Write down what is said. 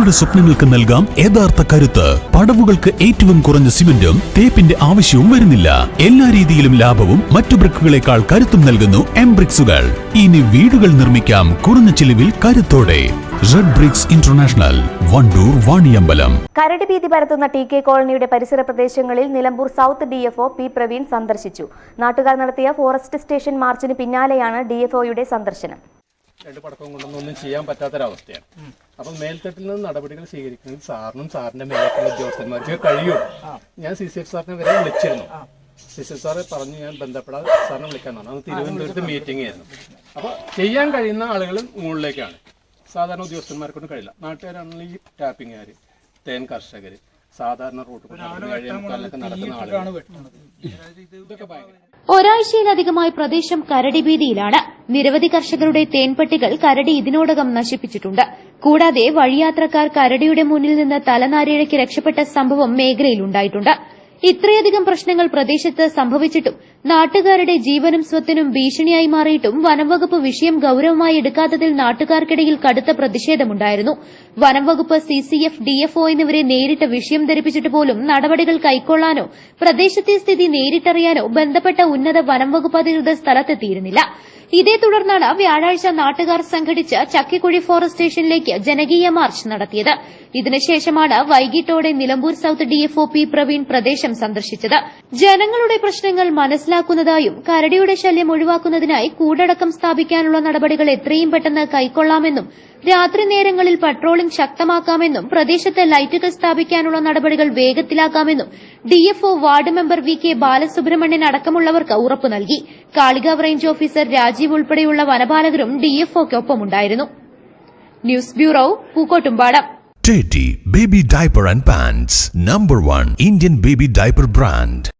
നിങ്ങളുടെ സ്വപ്നങ്ങൾക്ക് നൽകാം യഥാർത്ഥ കരുത്ത്. പടവുകൾക്ക് ഏറ്റവും കുറഞ്ഞ സിമന്റും തേപ്പിന്റെ ആവശ്യവും വരുന്നില്ല. എല്ലാ രീതിയിലും ലാഭവും മറ്റു ബ്രിക്കുകളെക്കാൾ കരുത്തും നൽകുന്നു എം ബ്രിക്സുകൾ ഇനി വീടുകൾ നിർമ്മിക്കാം കുറഞ്ഞ ചിലവിൽ കരുത്തോടെ. Red bricks international Wandoor Vaniyambalam. കരട് ഭീതി പരത്തുന്ന ടി കെ കോളനിയുടെ പരിസര പ്രദേശങ്ങളിൽ Nilambur south D F P Praveen സന്ദർശിച്ചു. നാട്ടുകാർ നടത്തിയ ഫോറസ്റ്റ് സ്റ്റേഷൻ മാർച്ചിന് പിന്നാലെയാണ് ഡി എഫ് ഒയുടെ സന്ദർശനം. രണ്ട് പടക്കം കൊണ്ടൊന്നും ഒന്നും ചെയ്യാൻ പറ്റാത്തൊരവസ്ഥയാണ്. അപ്പം മേൽത്തട്ടിൽ നിന്ന് നടപടികൾ സ്വീകരിക്കുന്നത് സാറിനും സാറിന്റെ മേലത്തുള്ള ഉദ്യോഗസ്ഥന്മാർക്ക് കഴിയൂ ഞാൻ സി സി എഫ് സാറിനെ വരെ വിളിച്ചിരുന്നു. സി സി എഫ് സാറെ പറഞ്ഞു ഞാൻ ബന്ധപ്പെടാൻ സാറിനെ വിളിക്കാൻ പറഞ്ഞു. അന്ന് തിരുവനന്തപുരത്ത് മീറ്റിംഗ് ആയിരുന്നു. അപ്പോൾ ചെയ്യാൻ കഴിയുന്ന ആളുകൾ മുകളിലേക്കാണ്. സാധാരണ ഉദ്യോഗസ്ഥന്മാരെ കൊണ്ട് കഴിയില്ല. നാട്ടുകാരാണെങ്കിൽ ഈ ടാപ്പിങ്ങുകാർ തേൻ കർഷകർ സാധാരണ റൂട്ട് നടക്കുന്ന ആളുകൾ ഇതൊക്കെ ഭയങ്കര ഒരാഴ്ചയിലധികമായി പ്രദേശം കരടി ഭീതിയിലാണ് നിരവധി കർഷകരുടെ തേൻപട്ടികൾ കരടി ഇതിനോടകം നശിപ്പിച്ചിട്ടുണ്ട്. കൂടാതെ വഴിയാത്രക്കാർ കരടിയുടെ മുന്നിൽ നിന്ന് തലനാരിഴയ്ക്ക് രക്ഷപ്പെട്ട സംഭവം മേഖലയിലുണ്ടായിട്ടുണ്ട് ഇത്രയധികം പ്രശ്നങ്ങൾ പ്രദേശത്ത് സംഭവിച്ചിട്ടും നാട്ടുകാരുടെ ജീവനും സ്വത്തിനും ഭീഷണിയായി മാറിയിട്ടും വനംവകുപ്പ് വിഷയം ഗൌരവമായി എടുക്കാത്തതിൽ നാട്ടുകാർക്കിടയിൽ കടുത്ത പ്രതിഷേധമുണ്ടായിരുന്നു. വനംവകുപ്പ് സിസിഎഫ് ഡിഎഫ്ഒ എന്നിവരെ നേരിട്ട് വിഷയം ധരിപ്പിച്ചിട്ട് പോലും നടപടികൾ കൈക്കൊള്ളാനോ പ്രദേശത്തെ സ്ഥിതി നേരിട്ടറിയാനോ ബന്ധപ്പെട്ട ഉന്നത വനംവകുപ്പ് അധികൃതർ സ്ഥലത്തെത്തിയിരുന്നില്ല. ഇതേ തുടർന്നാണ് വ്യാഴാഴ്ച നാട്ടുകാർ സംഘടിച്ച് ചക്കിക്കുഴി ഫോറസ്റ്റ് സ്റ്റേഷനിലേക്ക് ജനകീയ മാർച്ച് നടത്തിയത്. ഇതിനുശേഷമാണ് വൈകിട്ടോടെ Nilambur south DFO P Praveen പ്രദേശം സന്ദർശിച്ചത്. ജനങ്ങളുടെ പ്രശ്നങ്ങൾ മനസ്സിലാക്കുന്നതായും കരടിയുടെ ശല്യം ഒഴിവാക്കുന്നതിനായി കൂടടക്കം സ്ഥാപിക്കാനുള്ള നടപടികൾ എത്രയും പെട്ടെന്ന് കൈക്കൊള്ളാമെന്നും രാത്രി നേരങ്ങളിൽ പട്രോളിംഗ് ശക്തമാക്കാമെന്നും പ്രദേശത്ത് ലൈറ്റുകൾ സ്ഥാപിക്കാനുള്ള നടപടികൾ വേഗത്തിലാക്കാമെന്നും DFO ward member V K Balasubramanian അടക്കമുള്ളവർക്ക് ഉറപ്പു നൽകി. കാളികാവ് റേഞ്ച് ഓഫീസർ രാജീവ് ഉൾപ്പെടെയുള്ള വനപാലകരും ഡിഎഫ്ഒക്കൊപ്പമുണ്ടായിരുന്നു news bureau Pookkottumpadam. Teddy Baby Diaper and Pants, number one Indian baby diaper brand.